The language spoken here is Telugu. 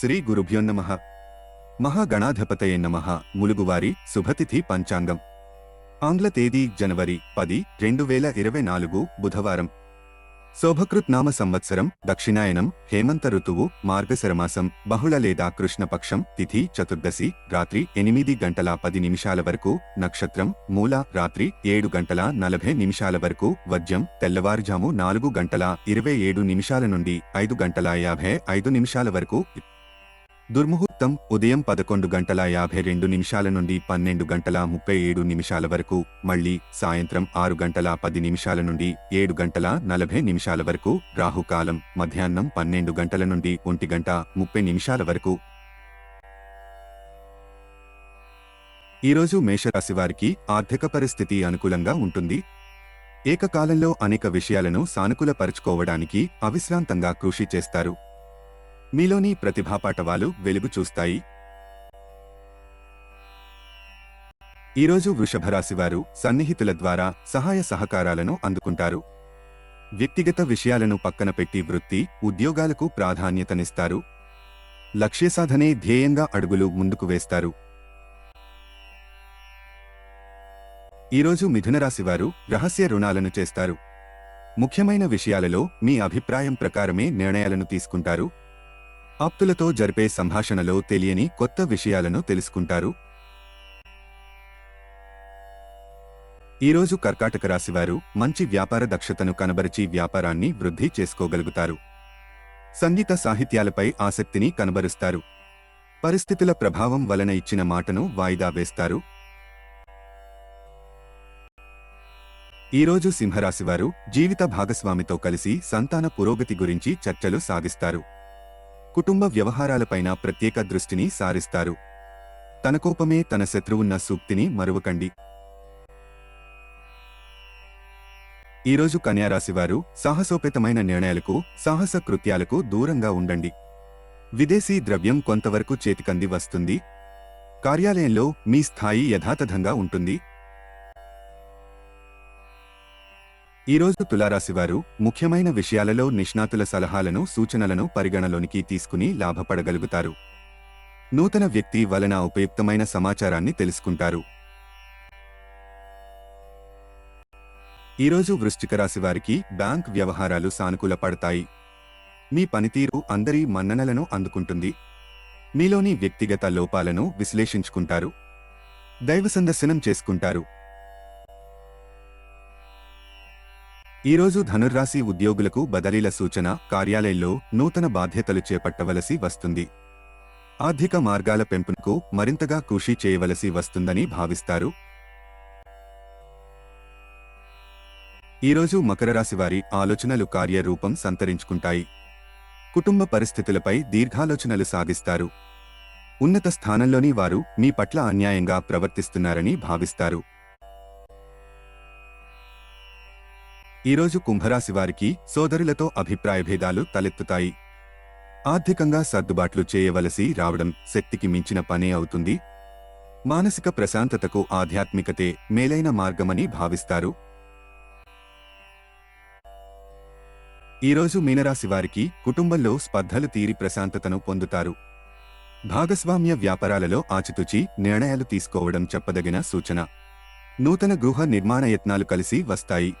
శ్రీ గురుభ్యోన్నమ మహాగణాధిపతయ నమ. ములుగువారి శుభతిథి పంచాంగం. ఆంగ్ల తేదీ జనవరి పది రెండు వేల ఇరవై నాలుగు బుధవారం. శోభకృత్ నామ సంవత్సరం దక్షిణాయనం హేమంత ఋతువు మార్గశరమాసం బహుళ లేదా కృష్ణపక్షం తిథి చతుర్దశి రాత్రి ఎనిమిది గంటల పది నిమిషాల వరకు నక్షత్రం మూల రాత్రి ఏడు గంటల నలభై నిమిషాల వరకు వజ్యం తెల్లవారుజాము నాలుగు గంటల ఇరవై ఏడు నిమిషాల నుండి ఐదు గంటల యాభై ఐదు నిమిషాల వరకు దుర్ముహూర్తం ఉదయం పదకొండు గంటల యాభై రెండు నిమిషాల నుండి పన్నెండు గంటల ముప్పై ఏడు నిమిషాల వరకు మళ్ళీ సాయంత్రం ఆరు గంటల పది నిమిషాల నుండి ఏడు గంటల నలభై నిమిషాల వరకు రాహుకాలం మధ్యాహ్నం పన్నెండు గంటల నుండి ఒంటి గంట ముప్పై నిమిషాల వరకు. ఈరోజు మేషరాశివారికి ఆర్థిక పరిస్థితి అనుకూలంగా ఉంటుంది. ఏకకాలంలో అనేక విషయాలను సానుకూలపరుచుకోవడానికి అవిశ్రాంతంగా కృషి చేస్తారు. మీలోని ప్రతిభాపాటవాలు వెలుగు చూస్తాయి. ఈరోజు వృషభరాశివారు సన్నిహితుల ద్వారా సహాయ సహకారాలను అందుకుంటారు. వ్యక్తిగత విషయాలను పక్కన పెట్టి వృత్తి ఉద్యోగాలకు ప్రాధాన్యతనిస్తారు. లక్ష్య సాధనే ధ్యేయంగా అడుగులు ముందుకు వేస్తారు. ఈరోజు మిథునరాశివారు రహస్య రుణాలను చేస్తారు. ముఖ్యమైన విషయాలలో మీ అభిప్రాయం ప్రకారమే నిర్ణయాలను తీసుకుంటారు. ఆప్తులతో జరిపే సంభాషణలో తెలియని కొత్త విషయాలను తెలుసుకుంటారు. ఈరోజు కర్కాటక రాశివారు మంచి వ్యాపార దక్షతను కనబరిచి వ్యాపారాన్ని వృద్ధి చేసుకోగలుగుతారు. సంగీత సాహిత్యాలపై ఆసక్తిని కనబరుస్తారు. పరిస్థితుల ప్రభావం వలన ఇచ్చిన మాటను వాయిదా వేస్తారు. ఈరోజు సింహరాశివారు జీవిత భాగస్వామితో కలిసి సంతాన పురోగతి గురించి చర్చలు సాగిస్తారు. కుటుంబ వ్యవహారాలపైన ప్రత్యేక దృష్టిని సారిస్తారు. తన కోపమే తన శత్రువున్న సూక్తిని మరువకండి. ఈరోజు కన్యారాశివారు సాహసోపేతమైన నిర్ణయాలకు సాహస కృత్యాలకు దూరంగా ఉండండి. విదేశీ ద్రవ్యం కొంతవరకు చేతికంది వస్తుంది. కార్యాలయంలో మీ స్థాయి యథాతథంగా ఉంటుంది. ఈరోజు తులారాశివారు ముఖ్యమైన విషయాలలో నిష్ణాతుల సలహాలను సూచనలను పరిగణలోనికి తీసుకుని లాభపడగలుగుతారు. నూతన వ్యక్తి వలన ఉపయుక్తమైన సమాచారాన్ని తెలుసుకుంటారు. ఈరోజు వృశ్చిక రాశి వారికి బ్యాంక్ వ్యవహారాలు సానుకూల పడతాయి. మీ పనితీరు అందరి మన్ననలను అందుకుంటుంది. మీలోని వ్యక్తిగత లోపాలను విశ్లేషించుకుంటారు. దైవ సందర్శనం చేసుకుంటారు. ఈరోజు ధనుర్రాశి ఉద్యోగులకు బదిలీల సూచన కార్యాలయంలో నూతన బాధ్యతలు చేపట్టవలసి వస్తుంది. ఆర్థిక మార్గాల పెంపునకు మరింతగా కృషి చేయవలసి వస్తుందని భావిస్తారు. ఈరోజు మకర రాశి వారి ఆలోచనలు కార్యరూపం సంతరించుకుంటాయి. కుటుంబ పరిస్థితులపై దీర్ఘాలోచనలు సాగిస్తారు. ఉన్నత స్థానంలోని వారు మీ పట్ల అన్యాయంగా ప్రవర్తిస్తున్నారని భావిస్తారు. ఈరోజు కుంభరాశి వారికి సోదరులతో అభిప్రాయ భేదాలు తలెత్తుతాయి. ఆర్థికంగా సర్దుబాట్లు చేయవలసి రావడం శక్తికి మించిన పనే అవుతుంది. మానసిక ప్రశాంతతకు ఆధ్యాత్మికతే మేలైన మార్గమని భావిస్తారు. ఈరోజు మీనరాశి వారికి కుటుంబంలో స్పర్ధలు తీరి ప్రశాంతతను పొందుతారు. భాగస్వామ్య వ్యాపారాలలో ఆచితూచి నిర్ణయాలు తీసుకోవడం చెప్పదగిన సూచన. నూతన గృహ నిర్మాణ యత్నాలు కలిసి వస్తాయి.